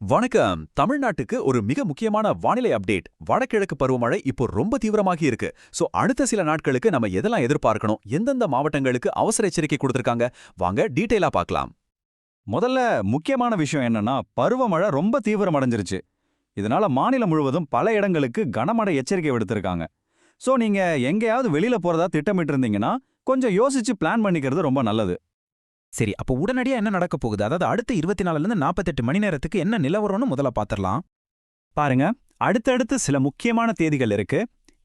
வணக்கம். தமிழ்நாட்டுக்கு ஒரு மிக முக்கியமான வானிலை அப்டேட். வடகிழக்கு பருவமழை இப்போ ரொம்ப தீவிரமாகி இருக்கு. சோ அடுத்த சில நாட்களுக்கு நம்ம எதெல்லாம் எதிர்பார்க்கணும்? எந்தெந்த மாவட்டங்களுக்கு அவசர எச்சரிக்கை கொடுத்திருக்காங்க? வாங்க டீடைலா பார்க்கலாம் முதல்ல முக்கியமான விஷயம் என்னன்னா பருவமழை ரொம்ப தீவிரமடைஞ்சிருச்சு. இதனால மாநிலம் முழுவதும் பல இடங்களுக்கு கனமழை எச்சரிக்கை விடுத்திருக்காங்க. சோ நீங்க எங்கேயாவது வெளியில போறதா திட்டமிட்டு இருந்தீங்கன்னா கொஞ்சம் யோசிச்சு பிளான் பண்ணிக்கிறது ரொம்ப நல்லது. சரி அப்போ உடனடியா என்ன நடக்க போகுது? அதாவது அடுத்த இருபத்தி நாலுல இருந்து நாற்பத்தெட்டு மணி நேரத்துக்கு என்ன நிலவரம்னு முதல்ல பாத்திரலாம். பாருங்க அடுத்தடுத்து சில முக்கியமான தேதிகள் இருக்கு.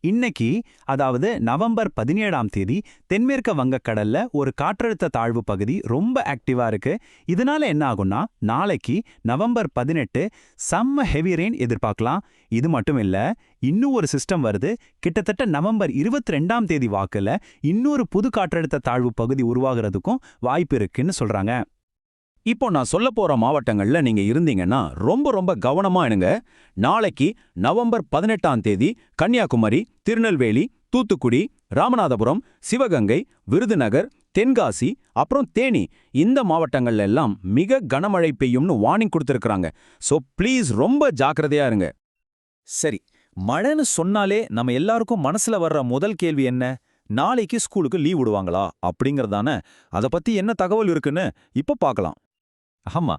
இன்னைக்கு அதாவது நவம்பர் பதினேழாம் தேதி தென்மேற்கு வங்கக்கடல்ல ஒரு காற்றழுத்த தாழ்வு பகுதி ரொம்ப ஆக்டிவா இருக்கு. இதனால என்ன ஆகும்னா நாளைக்கு நவம்பர் பதினெட்டு செம்ம ஹெவி ரெயின் எதிர்பார்க்கலாம். இது மட்டும் இல்ல இன்னும் ஒரு சிஸ்டம் வருது. கிட்டத்தட்ட நவம்பர் இருபத்தி ரெண்டாம் தேதி வாக்குல இன்னொரு புது காற்றழுத்த தாழ்வு பகுதி உருவாகிறதுக்கும் வாய்ப்பு இருக்குன்னு சொல்றாங்க. இப்போ நான் சொல்ல போற மாவட்டங்கள்ல நீங்க இருந்தீங்கன்னா ரொம்ப ரொம்ப கவனமா இருங்க. நாளைக்கு நவம்பர் பதினெட்டாம் தேதி கன்னியாகுமரி திருநெல்வேலி தூத்துக்குடி ராமநாதபுரம் சிவகங்கை விருதுநகர் தென்காசி அப்புறம் தேனி. இந்த மாவட்டங்கள்ல எல்லாம் மிக கனமழை பெய்யும்னு வார்னிங் கொடுத்திருக்காங்க சோ ப்ளீஸ் ரொம்ப ஜாக்கிரதையா இருங்க. சரி மழைன்னு சொன்னாலே நம்ம எல்லாருக்கும் மனசுல வர்ற முதல் கேள்வி என்ன? நாளைக்கு ஸ்கூலுக்கு லீவ் விடுவாங்களா? அப்படிங்கறதானே. அத பத்தி என்ன தகவல் இருக்குன்னு இப்ப பார்க்கலாம் ஆமா.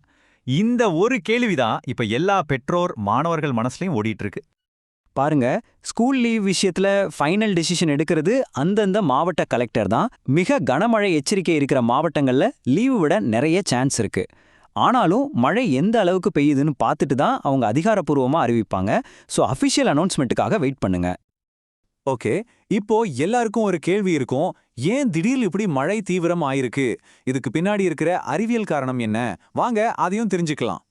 இந்த ஒரு கேள்விதான் இப்ப எல்லா பெற்றோர் மாணவர்கள் மனசுலயும் ஓடிட்டு இருக்கு பாருங்க ஸ்கூல் லீவ் விஷயத்துல ஃபைனல் டிசிஷன் எடுக்கிறது அந்தந்த மாவட்ட கலெக்டர் தான். மிக கனமழை எச்சரிக்கை இருக்கிற மாவட்டங்கள்ல லீவு விட நிறைய சான்ஸ் இருக்கு. ஆனாலும் மழை எந்த அளவுக்கு பெய்யுதுன்னு பார்த்துட்டு தான் அவங்க அதிகாரப்பூர்வமா அறிவிப்பாங்க. ஸோ அஃபிஷியல் அனௌன்ஸ்மெண்ட்டுக்காக வெயிட் பண்ணுங்க. ஓகே இப்போ எல்லாருக்கும் ஒரு கேள்வி இருக்கும். ஏன் திடீர்னு இப்படி மழை தீவிரம் ஆயிருக்கு? இதுக்கு பின்னாடி இருக்கிற அறிவியல் காரணம் என்ன? வாங்க அதையும் தெரிஞ்சுக்கலாம்.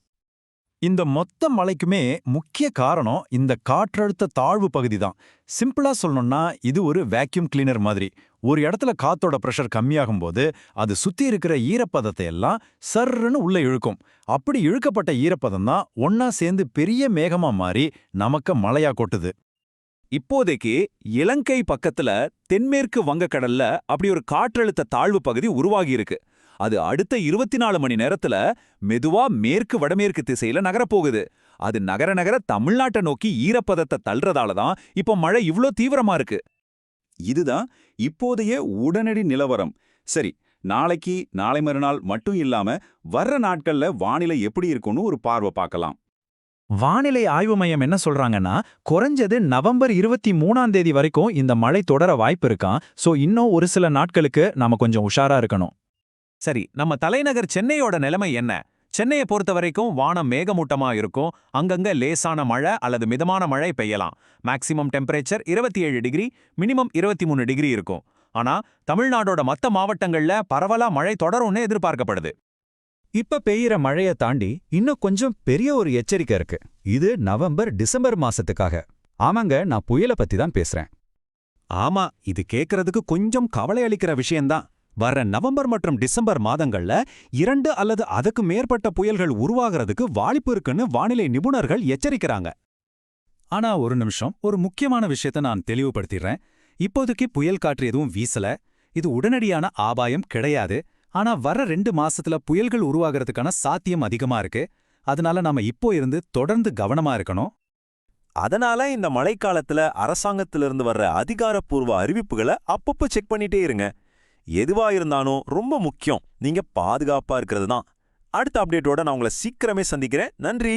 இந்த மொத்த மழைக்குமே முக்கிய காரணம் இந்த காற்றழுத்த தாழ்வு பகுதி தான் சிம்பிளா சொல்லணும்னா இது ஒரு வேக்யூம் கிளீனர் மாதிரி. ஒரு இடத்துல காத்தோட பிரஷர் கம்மியாகும் போது அது சுத்தி இருக்கிற ஈரப்பதத்தை எல்லாம் சர்ன்னு உள்ள இழுக்கும். அப்படி இழுக்கப்பட்ட ஈரப்பதம் தான் ஒன்னா சேர்ந்து பெரிய மேகமா மாறி நமக்கு மழையா கொட்டுது. இப்போதைக்கு இலங்கை பக்கத்துல தென்மேற்கு வங்கக்கடல்ல அப்படி ஒரு காற்றழுத்த தாழ்வு பகுதி உருவாகியிருக்கு. அது அடுத்த இருபத்தி நாலு மணி நேரத்துல மெதுவா மேற்கு வடமேற்கு திசையில நகரப்போகுது. அது நகர நகர தமிழ்நாட்டை நோக்கி ஈரப்பதத்தை தள்ளுறதால தான் இப்போ மழை இவ்ளோ தீவிரமா இருக்கு. இதுதான் இப்போதைய உடனடி நிலவரம். சரி நாளைக்கு நாளை மறுநாள் மட்டும் இல்லாம வர்ற நாட்கள்ல வானிலை எப்படி இருக்கும்னு ஒரு பார்வை பார்க்கலாம். வானிலை ஆய்வு மையம் என்ன சொல்றாங்கன்னா குறைஞ்சது நவம்பர் இருபத்தி மூணாம் தேதி வரைக்கும் இந்த மழை தொடர வாய்ப்பு இருக்கான் சோ இன்னும் ஒரு சில நாட்களுக்கு நாம கொஞ்சம் உஷாரா இருக்கணும். சரி நம்ம தலைநகர் சென்னையோட நிலைமை என்ன? சென்னையை பொறுத்த வரைக்கும் வானம் மேகமூட்டமா இருக்கும். அங்கங்க லேசான மழை அல்லது மிதமான மழை பெய்யலாம். மேக்சிமம் டெம்பரேச்சர் இருபத்தி ஏழு டிகிரி மினிமம் இருபத்தி மூணு டிகிரி இருக்கும். ஆனா தமிழ்நாடோட மத்த மாவட்டங்கள்ல பரவலா மழை தொடரும்னு எதிர்பார்க்கப்படுது. இப்ப பெய்யுற மழைய தாண்டி இன்னும் கொஞ்சம் பெரிய ஒரு எச்சரிக்கை இருக்கு. இது நவம்பர் டிசம்பர் மாசத்துக்காக. ஆமாங்க நான் புயலை பத்தி தான் பேசுறேன். ஆமா இது கேட்கறதுக்கு கொஞ்சம் கவலை அளிக்கிற விஷயம்தான். வர்ற நவம்பர் மற்றும் டிசம்பர் மாதங்கள்ல இரண்டு அல்லது அதுக்கு மேற்பட்ட புயல்கள் உருவாகிறதுக்கு வாய்ப்பு இருக்குன்னு வானிலை நிபுணர்கள் எச்சரிக்கிறாங்க. ஆனா ஒரு நிமிஷம். ஒரு முக்கியமான விஷயத்த நான் தெளிவுபடுத்திடுறேன். இப்போதைக்கு புயல் காற்று எதுவும் வீசல. இது உடனடியான ஆபாயம் கிடையாது. ஆனா வர ரெண்டு மாசத்துல புயல்கள் உருவாகிறதுக்கான சாத்தியம் அதிகமா இருக்கு. அதனால நாம இப்போ இருந்து தொடர்ந்து கவனமா இருக்கணும். அதனால இந்த மழைக்காலத்துல அரசாங்கத்திலிருந்து வர்ற அதிகாரப்பூர்வ அறிவிப்புகளை அப்பப்போ செக் பண்ணிட்டே இருங்க. எதுவா இருந்தாலும் ரொம்ப முக்கியம். நீங்க பாதுகாப்பா இருக்கிறது தான். அடுத்த அப்டேட்டோட நான் உங்களை சீக்கிரமே சந்திக்கிறேன். நன்றி.